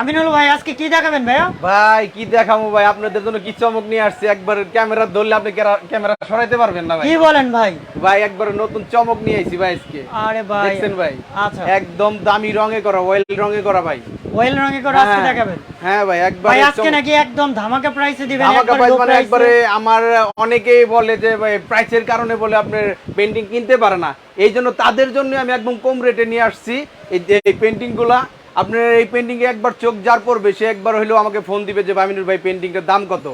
আমিনুল ভাই আজকে কি দেখাবেন ভাইয়া? ভাই কি দেখাবো ভাই? আপনাদের জন্য কি চমক নিয়ে আসছি? একবার ক্যামেরা ধরলে আপনি ক্যামেরা সরাইতে পারবেন না ভাই। কি বলেন ভাই? ভাই একবার নতুন চমক নিয়ে আইছি ভাই আজকে। আরে ভাই দেখছেন ভাই? আচ্ছা। একদম দামি রঙে করা অয়েল রঙে করা ভাই। ওয়েল রঙে করে আজকে হ্যাঁ, দেখাবেন? হ্যাঁ ভাই একবার ভাই আজকে নাকি একদম ধামাকা প্রাইসে দিবেন ভাই low মানে একবারে আমার অনেকেই বলে যে ভাই প্রাইসের কারণে বলে আপনার পেন্টিং কিনতে পারে না। এই জন্য তাদের জন্য আমি একদম কম রেটে নিয়ে আসছি। এই যে এই পেন্টিংগুলা আপনার এই পেন্টিং এ একবার চোখ যার পড়বে সে একবার হইলেও আমাকে ফোন দিবে যে বামিনুর ভাই পেন্টিংটার দাম কত?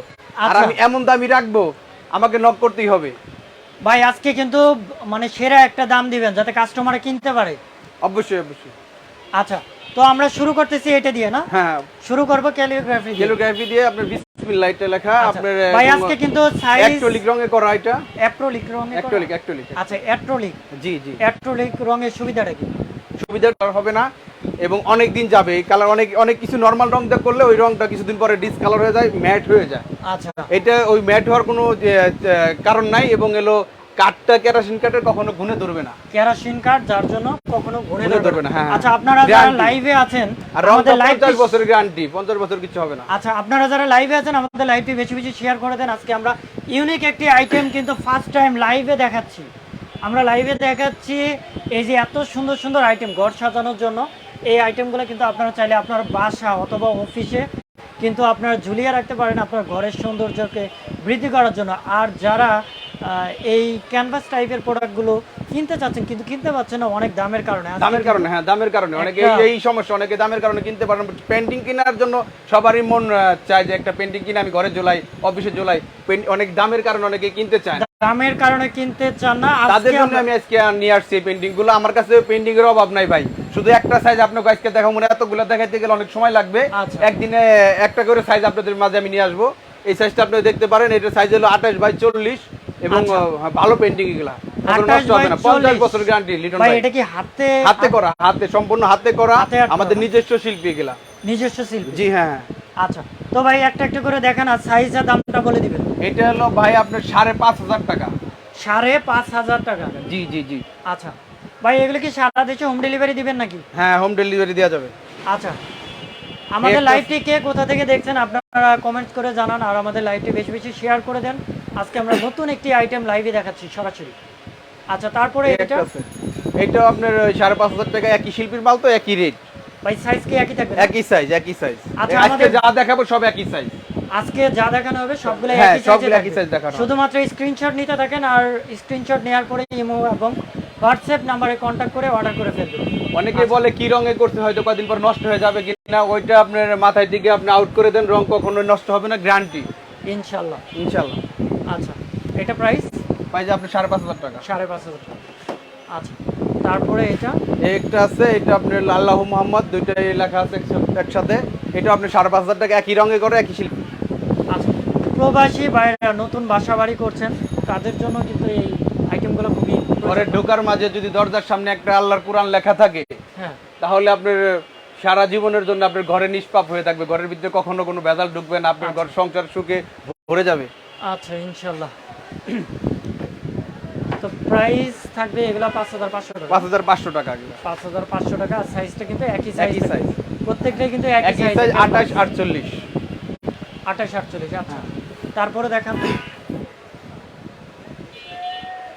আর আচ্ছা। আমি এমন দামি রাখব আমাকে নক করতেই হবে। ভাই আজকে কিন্তু মানে সেরা একটা দাম দিবেন যাতে কাস্টমার কিনতে পারে। অবশ্যই অবশ্যই। আচ্ছা তো আমরা শুরু করতেছি এটা দিয়ে না? হ্যাঁ। শুরু করব ক্যালিগ্রাফি দিয়ে। ক্যালিগ্রাফি দিয়ে আপনার বিসমিল্লাহ এটা লেখা আচ্ছা, আপনার ভাই আজকে কিন্তু সাইজ অ্যাক্রিলিক রঙে করা এটা। অ্যাপ্রোলিক রঙে করা? অ্যাক্রিলিক অ্যাক্রিলিক আচ্ছা অ্যাট্রোলিক জি জি। অ্যাট্রোলিক রঙের সুবিধাটা কি? সুবিধা হবে না। এবং অনেক দিন যাবে। এই কালার অনেক অনেক কিছু নর্মাল রং দিয়ে করলে ওই রংটা কিছুদিন পরে ডিসকালার হয়ে যায় ম্যাট হয়ে যায়। আচ্ছা। এটা ওই ম্যাট হওয়ার কোনো কারণ নাই এবং এলো কাঠটা কেরাসিন কাঠের কখনো ঘুনে ধরবে না। কেরাসিন কার্ড যার জন্য কখনো ঘুরে ঘুরে ধরবে না, হ্যাঁ, হ্যাঁ। আচ্ছা আপনারা যারা লাইভে আছেন আর আমাদের লাইভ পঞ্চাশ বছরের গ্যারান্টি পঞ্চাশ বছর কিছু হবে না। আচ্ছা আপনারা যারা লাইভে আছেন আমাদের লাইভটি বেশি বেশি শেয়ার করে দেন। আজকে আমরা ইউনিক একটি আইটেম কিন্তু ফার্স্ট টাইম লাইভে দেখাচ্ছি। আমরা লাইভে দেখাচ্ছি এই যে এত সুন্দর সুন্দর আইটেম ঘর সাজানোর জন্য। এই আইটেমগুলো কিন্তু আপনারা চাইলে আপনার বাসা অথবা অফিসে কিন্তু আপনারা ঝুলিয়ে রাখতে পারেন আপনার ঘরের সৌন্দর্যকে বৃদ্ধি করার জন্য। আর যারা এই ক্যানভাস টাইপের প্রোডাক্টগুলো কিনতে চাচ্ছেন কিন্তু কিনতে পারছেন না অনেক দামের কারণে। দামের কারণে হ্যাঁ দামের কারণে। অনেকে এই- সমস্যা অনেকে দামের কারণে কিনতে পারেন। পেন্টিং কেনার জন্য সবারই মন চায় যে একটা পেন্টিং কিনে আমি ঘরে ঝোলাই অফিসে Paint- অনেক দামের কারণে অনেকে কিনতে চায়। দামের কারণে কিনতে চান না তাদের জন্য আমি আজকে নিয়ে আসছি পেন্টিংগুলো। আমার কাছে পেন্টিং এর অভাব নাই ভাই। শুধু একটা সাইজ আপনাকে আজকে দেখাবো মনে এতগুলো দেখাইতে গেলে অনেক সময় লাগবে। আচ্ছা। একদিনে একটা করে সাইজ আপনাদের মাঝে আমি নিয়ে আসব। এই সাইজটা আপনারা দেখতে পারেন এটা সাইজ হলো আঠাশ বাই চল্লিশ এবং আচ্ছা। ভালো পেন্টিং এগুলা। কখনো 28 নষ্ট হবে না। by পঞ্চাশ 40 বছর গ্যারান্টি লিটন ভাই ভাই। এটা কি হাতে হাতে করা হাতে সম্পূর্ণ হাতে করা। আমাদের নিজস্ব শিল্পী এগুলা। নিজস্ব শিল্পী? জি হ্যাঁ। আচ্ছা তো ভাই একটা একটা করে দেখেন আর সাইজ আর দামটা বলে দিবেন। এটা হলো ভাই আপনার সাড়ে পাঁচ হাজার টাকা। সাড়ে পাঁচ হাজার টাকা? জি জি জি। আচ্ছা ভাই এগুলো কি সারা দেশে হোম ডেলিভারি দিবেন নাকি? হ্যাঁ হোম ডেলিভারি দেওয়া যাবে। আচ্ছা আমাদের লাইভটি কে কোথা থেকে দেখছেন আপনারা কমেন্ট করে জানান আর আমাদের লাইভটি বেশি বেশি শেয়ার করে দেন। আজকে আমরা নতুন একটি আইটেম লাইভে দেখাচ্ছি সরাসরি। আচ্ছা তারপরে এটা? এটাও আপনার সাড়ে পাঁচ হাজার টাকা একই শিল্পীর মাল তো একই রেট ভাই সাইজ কি একই থাকবে? একই সাইজ একই সাইজ আচ্ছা, আজকে যা দেখাবো সব একই সাইজ আজকে যা দেখানো হবে সবগুলো হ্যাঁ, একই সবগুলো একই size দেখানো শুধুমাত্র স্ক্রিনশট নিতে থাকেন আর স্ক্রিনশট নেওয়ার পরে ইমো এবং হোয়াটসঅ্যাপ নাম্বারে কন্ট্যাক্ট করে অর্ডার করে ফেলবেন। অনেকে বলে কি রঙে করতে হয়তো কদিন পর নষ্ট হয়ে যাবে কিনা ওইটা আপনার মাথায় দিকে আপনি আউট করে দেন রং কখনো নষ্ট হবে না গ্যারান্টি ইনশাল্লাহ। ইনশাল্লাহ। আচ্ছা এটা প্রাইস পাই যে আপনি সাড়ে পাঁচ হাজার টাকা। সাড়ে পাঁচ হাজার টাকা। আচ্ছা। তারপরে এটা? একটা আছে এটা আপনার আল্লাহ মোহাম্মদ দুইটাই লেখা আছে একসাথে- এটা আপনি সাড়ে পাঁচ হাজার টাকা একই রঙে করে একই শিল্পী। আচ্ছা। প্রবাসী বাইরে নতুন বাসা বাড়ি করছেন তাদের জন্য কিন্তু এই আইটেমগুলো খুবই ঘরের ঢোকার মাঝে যদি দরজার সামনে একটা আল্লাহর কোরআন লেখা থাকে হ্যাঁ। তাহলে আপনার সারা জীবনের জন্য আপনার ঘরে নিষ্পাপ হয়ে থাকবে। ঘরের ভিতরে কখনো কোনো ভেজাল ঢুকবে না আপনার ঘর সংসার সুখে ভরে যাবে। আচ্ছা ইনশাল্লাহ তো প্রাইস থাকবে এগুলা পাঁচ হাজার পাঁচশো টাকা। পাঁচ হাজার পাঁচশো টাকা এগুলো। পাঁচ হাজার পাঁচশো টাকা আর সাইজটা কিন্তু একই সাইজ একই size। প্রত্যেকটাই কিন্তু একই একই সাইজ সাইজ আঠাশ আটচল্লিশ। আঠাশ আটচল্লিশ আচ্ছা। তারপরে দেখান।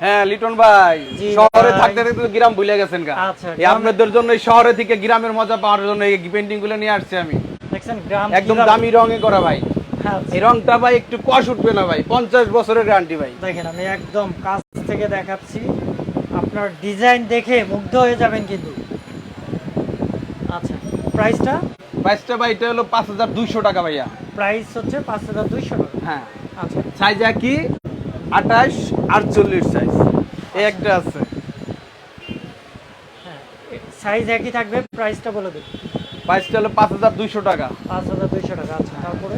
হ্যাঁ লিটন ভাই শহরে থাকতে থাকতে গ্রাম ভুলে গেছেন গা। আচ্ছা, এই আপনাদের জন্য এই শহরে থেকে গ্রামের মজা পাওয়ার জন্য এই পেন্টিংগুলো নিয়ে আসছি আমি। দেখছেন গ্রাম একদম দামি রঙে করা ভাই। হ্যাঁ, এই রংটা ভাই একটু কষ উঠবে না ভাই পঞ্চাশ বছরের গ্যারান্টি ভাই। দেখেন আমি একদম কাছ থেকে দেখাচ্ছি আপনার ডিজাইন দেখে মুগ্ধ হয়ে যাবেন কিন্তু। আচ্ছা প্রাইসটা প্রাইসটা ভাই এটা হলো পাঁচ হাজার দুইশো টাকা ভাইয়া। প্রাইস হচ্ছে পাঁচ হাজার দুইশো টাকা। হ্যাঁ। আচ্ছা। সাইজ একই আঠাশ আটচল্লিশ সাইজ এই একটা আছে। হ্যাঁ সাইজ একই থাকবে প্রাইসটা বলে দিন। প্রাইসটা হলো পাঁচ হাজার দুইশো টাকা। পাঁচ হাজার দুইশো টাকা আচ্ছা তারপরে?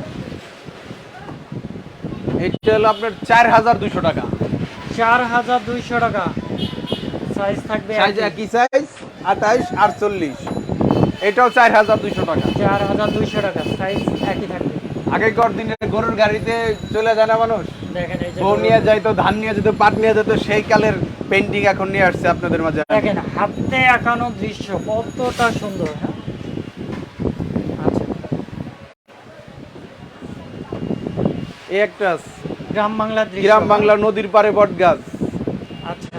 এটা হলো আপনার চার হাজার দুইশো টাকা। চার হাজার দুইশো টাকা। সাইজ থাকবে সাইজ একই। সাইজ আঠাশ আটচল্লিশ। এটাও চার হাজার দুইশো টাকা। চার হাজার দুইশো টাকা সাইজ একই থাকবে। আগেকার দিনে গরুর গাড়িতে চলে যায় না মানুষ? বউ নিয়ে যাইতো ধান নিয়ে যেত পাট নিয়ে যেত সেই কালের পেন্টিং এখন নিয়ে আসছে আপনাদের মাঝে। দেখেন হাতে আঁকানো দৃশ্য কতটা সুন্দর হ্যাঁ? এই একটা গ্রাম বাংলার গ্রাম বাংলা নদীর পারে বট গাছ। আচ্ছা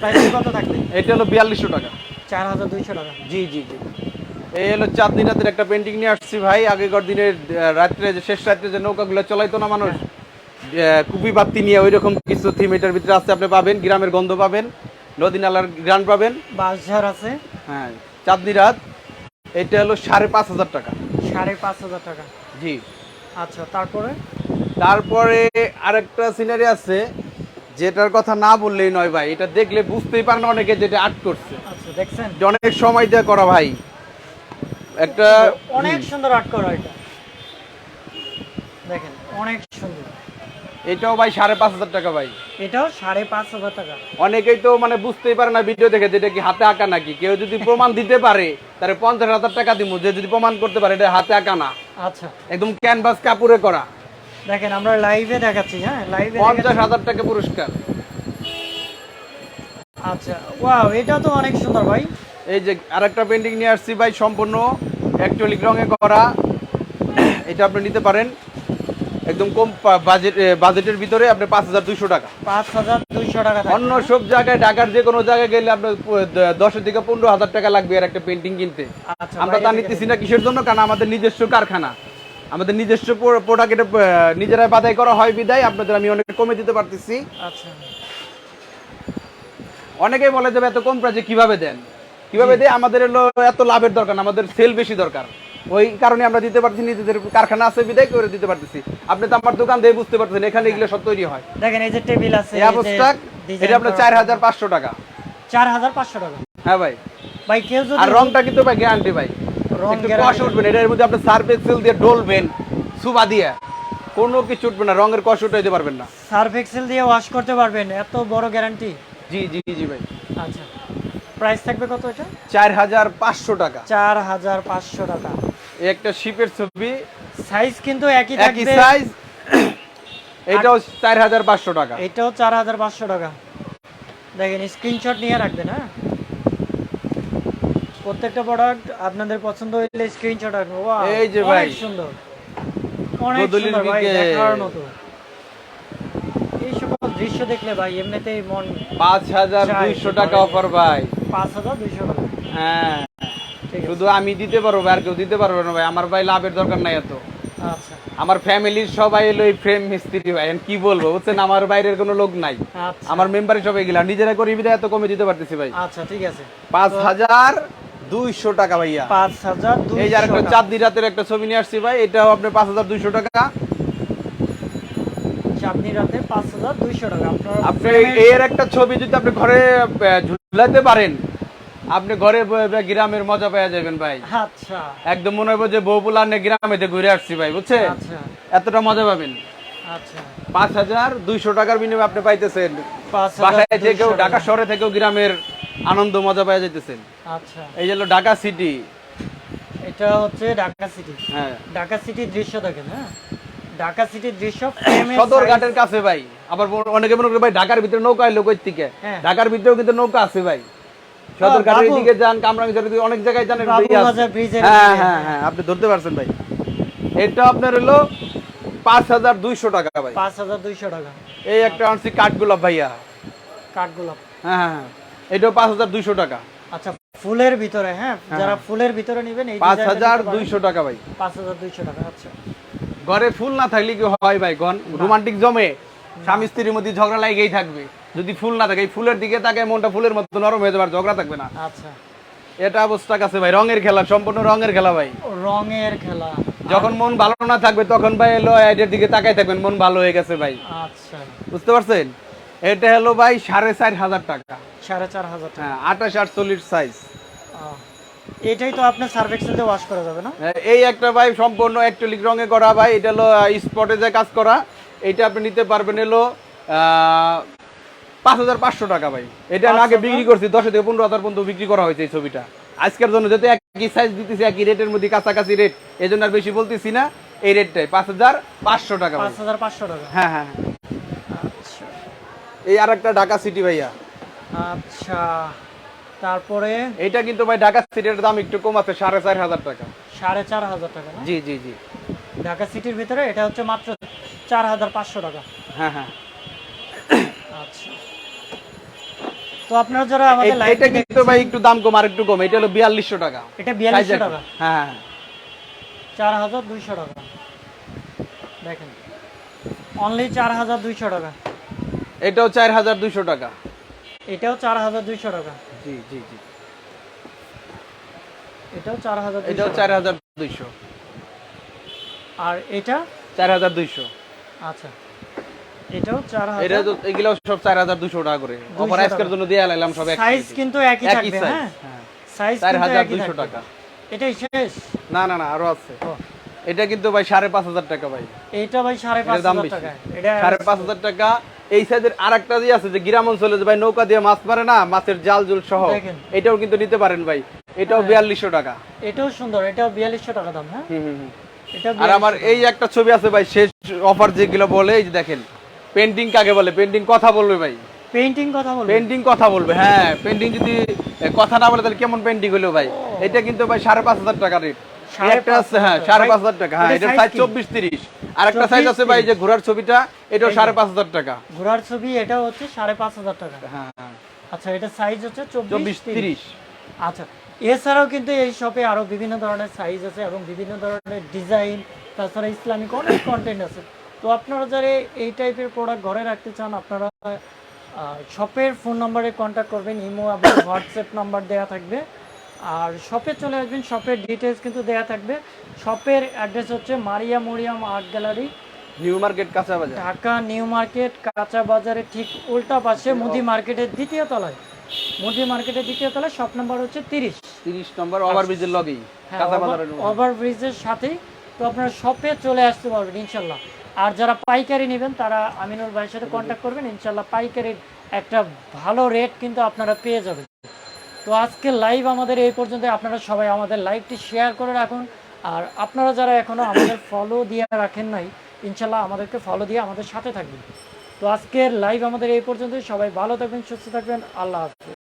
প্রাইস কত থাকবে? এটা হলো বিয়াল্লিশশো টাকা। চার হাজার দুইশো টাকা। জি জি জি। এই হলো রাতের একটা পেন্টিং নিয়ে আসছি ভাই। আগেকার দিনের রাত্রে যে শেষ রাত্রে যে নৌকাগুলো চলাইতো না মানুষ আহ, কুপি বাতি নিয়ে ওই রকম কিছু থিম এটার ভিতরে আছে আপনি পাবেন গ্রামের গন্ধ পাবেন নদী নালার গ্রান পাবেন আছে। হ্যাঁ চাঁদনি রাত এটা হলো সাড়ে পাঁচ হাজার টাকা। সাড়ে পাঁচ হাজার টাকা। জি। আচ্ছা তারপরে? তারপরে আরেকটা সিনারি আছে যেটার কথা না বললেই নয় ভাই এটা দেখলে বুঝতেই পারেন অনেকে যেটা আর্ট করছে। আচ্ছা দেখছেন? অনেক সময় দিয়ে করা ভাই। একটা অনেক সুন্দর আর্ট করা এটা। দেখেন অনেক সুন্দর। এটাও ভাই সাড়ে পাঁচ হাজার টাকা ভাই। এটাও সাড়ে পাঁচ হাজার টাকা। অনেকেই তো মানে বুঝতেই পারে না ভিডিও দেখে যেটা কি হাতে আঁকা নাকি। কেউ যদি প্রমাণ দিতে পারে তাহলে পঞ্চাশ হাজার টাকা দিব যে যদি প্রমাণ করতে পারে এটা হাতে আঁকা না। আচ্ছা। একদম ক্যানভাস কাপড়ে করা। দেখেন আমরা লাইভে দেখাচ্ছি হ্যাঁ? লাইভে পঞ্চাশ হাজার টাকা পুরস্কার। আচ্ছা ওয়াও এটা তো অনেক সুন্দর ভাই। এই যে আরেকটা পেন্টিং নিয়ে আসছি ভাই সম্পূর্ণ অ্যাক্রিলিক রঙে করা। এটা আপনি নিতে পারেন। একদম কম বাজেট বাজেটের ভিতরে আপনি পাঁচ হাজার দুইশো টাকা। পাঁচ হাজার দুইশো টাকা অন্য সব জায়গায় ঢাকার যে কোনো জায়গায় গেলে আপনার দশের থেকে পনেরো হাজার টাকা লাগবে আর একটা পেন্টিং কিনতে। আচ্ছা আমরা তা নিতেছি না কিসের জন্য? কারণ আমাদের নিজস্ব কারখানা। আমাদের নিজস্ব প্রোডাক্ট এটা নিজেরাই বাদাই করা হয় বিদায়। আপনাদের আমি অনেক কমে দিতে পারতেছি। আচ্ছা। অনেকেই বলে যাবে এত কম প্রাইজে কীভাবে দেন? কীভাবে দেয়? আমাদের হলো এত লাভের দরকার আমাদের সেল বেশি দরকার। ওই কারণে আমরা দিতে পারছি নিজেদের কারখানা আছে বিদায় করে দিতে পারতেছি। আপনি তো আমার দোকান দিয়ে বুঝতে পারছেন এখানে এগুলো সব তৈরি হয়। দেখেন এই যে টেবিল আছে এই অবস্থাক এটা আপনার চার হাজার পাঁচশো টাকা। চার হাজার পাঁচশো টাকা। হ্যাঁ ভাই। ভাই কেউ যদি আর রংটা কিন্তু ভাই গ্যারান্টি ভাই। একটু guarantee উঠবে না এটার মধ্যে আপনি সার্ফ এক্সেল দিয়ে ডলবেন সুবা দিয়ে। কোনো কিছু উঠবে না রঙের কষ উঠাইতে পারবেন না। সার্ফ এক্সেল দিয়ে ওয়াশ করতে পারবেন এত বড় গ্যারান্টি জি জি জি ভাই। আচ্ছা প্রাইস থাকবে কত এটা? চার হাজার পাঁচশো টাকা। চার হাজার পাঁচশো টাকা একটা শিপের ছবি সাইজ কিন্তু একই একই সাইজ এটাও চার হাজার পাঁচশো টাকা। এটাও চার হাজার পাঁচশো টাকা। দেখেন স্ক্রিনশট নিয়ে রাখবেন হ্যাঁ? প্রত্যেকটা প্রোডাক্ট আপনাদের পছন্দ হইলে স্ক্রিনশট Wow, এই যে ভাই। সুন্দর। অনেক সুন্দর ভাই দেখার মতো। এই সকল দৃশ্য দেখলে ভাই এমনিতেই মন পাঁচ হাজার দুইশো টাকা অফার ভাই। পাঁচ হাজার দুইশো টাকা। হ্যাঁ। শুধু আমি দিতে পারব আর কেউ দিতে পারবে না ভাই। আমার ভাই লাভের দরকার নাই এত। আচ্ছা। আমার ফ্যামিলির সবাই এলো এই ফ্রেম মিস্ত্রি ভাই। কি বলব বুঝছেন? আমার বাইরের কোনো লোক নাই। আচ্ছা। আমার মেম্বারে সবাই গেলাম। নিজেরা করি এত কমে দিতে পারতেছি ভাই। আচ্ছা ঠিক আছে। পাঁচ হাজার দুইশো টাকা ভাইয়া। পাঁচ হাজার এই যে আরেকটা চাঁদনি রাতের একটা ছবি নিয়ে আসছি ভাই এটাও টাকা। চাঁদনি রাতে টাকা। আপনার আপনি এর একটা ছবি যদি আপনি ঘরে ঝুলাতে পারেন আপনি ঘরে বয়ে বয়ে গ্রামের মজা পেয়ে যাবেন ভাই। আচ্ছা। একদম মনে হবে যে বউপুলার নিয়ে গ্রামেতে ঘুরে আসছি ভাই বুঝছেন আচ্ছা। এতটা মজা পাবেন। আচ্ছা। পাঁচ হাজার দুইশো টাকার বিনিময়ে আপনি পাইতেছেন। বাসায় দুইশো ঢাকা শহরে থেকেও গ্রামের আনন্দ মজা পেয়ে যেতেছেন আচ্ছা। এই যে হলো ঢাকা সিটি। এটা হচ্ছে ঢাকা সিটি। হ্যাঁ। ঢাকা সিটির দৃশ্য দেখেন হ্যাঁ? ঢাকা সিটির দৃশ্য সদর ঘাটের কাছে ভাই। আবার অনেকে মনে করে ভাই ঢাকার ভিতরে নৌকা এলো কই থেকে? হ্যাঁ। ঢাকার ভিতরেও কিন্তু নৌকা আছে ভাই। সদর ঘাটের দিকে যান কামরাঙ্গীর দিকে অনেক জায়গায় যান হ্যাঁ হ্যাঁ হ্যাঁ আপনি ধরতে পারছেন ভাই। এটা আপনার হলো পাঁচ হাজার দুইশো টাকা ভাই। পাঁচ হাজার দুইশো টাকা। এই একটা আনছি কাঠগোলাপ ভাইয়া। কাঠগোলাপ। হ্যাঁ হ্যাঁ হ্যাঁ। এটাও পাঁচ হাজার দুইশো টাকা। আচ্ছা ফুলের ভিতরে হ্যাঁ? যারা ফুলের ভিতরে নেবেন এই পাঁচ হাজার। দুইশো টাকা ভাই। পাঁচ হাজার দুইশো টাকা আচ্ছা। ঘরে ফুল না থাকলে কি হয় ভাই গন রোমান্টিক জমে স্বামী স্ত্রীর মধ্যে ঝগড়া লাগেই থাকবে। যদি ফুল না থাকে এই ফুলের দিকে তাকে মনটা ফুলের মতো নরম হয়ে যাবে আর ঝগড়া থাকবে না। আচ্ছা। এটা অবস্থা আছে ভাই রঙের খেলা সম্পূর্ণ রঙের খেলা ভাই। রঙের খেলা। যখন মন ভালো না থাকবে তখন ভাই এলো এটার দিকে তাকাই থাকবেন মন ভালো হয়ে গেছে ভাই। আচ্ছা। বুঝতে পারছেন? এটা হলো ভাই সাড়ে চার হাজার টাকা। সাড়ে চার হাজার টাকা। হ্যাঁ আঠাশ আটচল্লিশ সাইজ এটাই তো আপনার সার্ভেক্সেল দিয়ে ওয়াশ করা যাবে না? এই একটা ভাই সম্পূর্ণ অ্যাক্রিলিক রঙে করা ভাই এটা হলো স্পটে যে কাজ করা এটা আপনি নিতে পারবেন এলো পাঁচ হাজার পাঁচশো টাকা ভাই। এটা আমি আগে বিক্রি করছি দশ থেকে পনেরো হাজার পর্যন্ত বিক্রি করা হয়েছে এই ছবিটা। আজকের জন্য যেহেতু একই সাইজ দিতেছি একই রেটের মধ্যে কাছাকাছি রেট এই জন্য আর বেশি বলতেছি না এই রেটটাই পাঁচ হাজার পাঁচশো টাকা পাঁচ হাজার পাঁচশো টাকা। হ্যাঁ হ্যাঁ হ্যাঁ। এই আর একটা ঢাকা সিটি ভাইয়া। আচ্ছা তারপরে? এটা কিন্তু ভাই ঢাকা সিটির দাম একটু কম আছে সাড়ে চার হাজার টাকা। সাড়ে চার হাজার টাকা না? জি জি জি। ঢাকা সিটির ভিতরে এটা হচ্ছে মাত্র চার হাজার পাঁচশো টাকা। হ্যাঁ হ্যাঁ। আচ্ছা। তো আপনারা যারা আমাদের লাইভ এটা কিন্তু ভাই একটু দাম কম আর একটু কম। এটা হলো বিয়াল্লিশশো টাকা। এটা বিয়াল্লিশশো Size টাকা? হ্যাঁ হ্যাঁ। চার হাজার দুইশো টাকা। দেখেন। অনলি চার হাজার দুইশো টাকা। এটাও চার হাজার দুইশো টাকা। এটাও চার হাজার দুইশো টাকা। জি জি জি। এটাও চার হাজার এটাও চার হাজার দুইশো। আর এটা? চার হাজার দুইশো। আচ্ছা। এটাও চার এটা তো এগুলো সব চার হাজার দুশো টাকা করে। অফার আজকের জন্য দিয়ে আলাইলাম সব সাইজ কিন্তু একই একই থাকবে হ্যাঁ। হ্যাঁ। সাইজ চার হাজার দুইশো টাকা। এটাই শেষ? না না না আরও আছে। এটা কিন্তু ভাই সাড়ে পাঁচ হাজার টাকা ভাই। এইটা ভাই সাড়ে পাঁচ দাম হাজার টাকা এটা সাড়ে পাঁচ হাজার টাকা এই সাইজের আর একটা দিয়ে আছে যে গ্রাম অঞ্চলে যে ভাই নৌকা দিয়ে মাছ মারে না মাছের জাল জুল সহ। এটাও কিন্তু নিতে পারেন ভাই। এটাও বিয়াল্লিশশো টাকা। এটাও সুন্দর এটাও বিয়াল্লিশশো টাকা দাম হ্যাঁ? হুম হুম হুম। আর আমার এই একটা ছবি আছে ভাই শেষ অফার যেগুলো বলে এই যে দেখেন পেন্টিং কাকে বলে? পেন্টিং কথা বলবে ভাই। পেইন্টিং কথা বলবে? পেন্টিং কথা বলবে হ্যাঁ। পেন্টিং যদি কথা না বলে তাহলে কেমন পেন্টিং হলো ভাই? এটা কিন্তু ভাই সাড়ে পাঁচ হাজার টাকা রেট একটা পাঁচ আছে হ্যাঁ সাড়ে পাঁচ হাজার টাকা। হ্যাঁ এটা সাইজ চব্বিশ তিরিশ। আর একটা সাইজ আছে ভাই যে ঘোড়ার ছবিটা এটাও সাড়ে পাঁচ হাজার টাকা। ঘোড়ার ছবি এটা হচ্ছে সাড়ে পাঁচ হাজার টাকা। হ্যাঁ হ্যাঁ। আচ্ছা এটা সাইজ হচ্ছে চব্বিশ চব্বিশ তিরিশ। তিরিশ। আচ্ছা এছাড়াও কিন্তু এই শপে আরও বিভিন্ন ধরনের সাইজ আছে এবং বিভিন্ন ধরনের ডিজাইন তাছাড়া ইসলামিক অনেক কন্টেন্ট আছে। তো আপনারা যারা এই টাইপের প্রোডাক্ট ঘরে রাখতে চান আপনারা শপের ফোন নাম্বারে কন্ট্যাক্ট করবেন ইমো এবং হোয়াটসঅ্যাপ নাম্বার দেওয়া থাকবে। আর শপে চলে আসবেন শপের ডিটেলস কিন্তু দেওয়া থাকবে। শপের অ্যাড্রেস হচ্ছে Maria Mariam art gallery new market কাঁচা বাজার। ঢাকা নিউ মার্কেট কাঁচা বাজারের ঠিক উল্টা পাশে মুদি মার্কেটের দ্বিতীয় তলায়। মুদি মার্কেটের দ্বিতীয় তলায় শপ নাম্বার হচ্ছে তিরিশ। তিরিশ নম্বর ওভার ব্রিজের লগেই হ্যাঁ কাঁচা বাজারের ওভার ব্রিজের সাথেই তো আপনারা শপে চলে আসতে পারবেন ইনশাল্লাহ। আর যারা পাইকারি নেবেন তারা আমিনুল ভাইয়ের সাথে কন্ট্যাক্ট করবেন ইনশাল্লাহ পাইকারির একটা ভালো রেট কিন্তু আপনারা পেয়ে যাবেন। তো আজকে লাইভ আমাদের এই পর্যন্ত। আপনারা সবাই আমাদের লাইভটি শেয়ার করে রাখুন। আর আপনারা যারা এখনও আমাদের ফলো দিয়ে রাখেন নাই, ইনশাল্লাহ আমাদেরকে ফলো দিয়ে আমাদের সাথে থাকবেন। তো আজকের লাইভ আমাদের এই পর্যন্তই। সবাই ভালো থাকবেন, সুস্থ থাকবেন। আল্লাহ হাফিজ।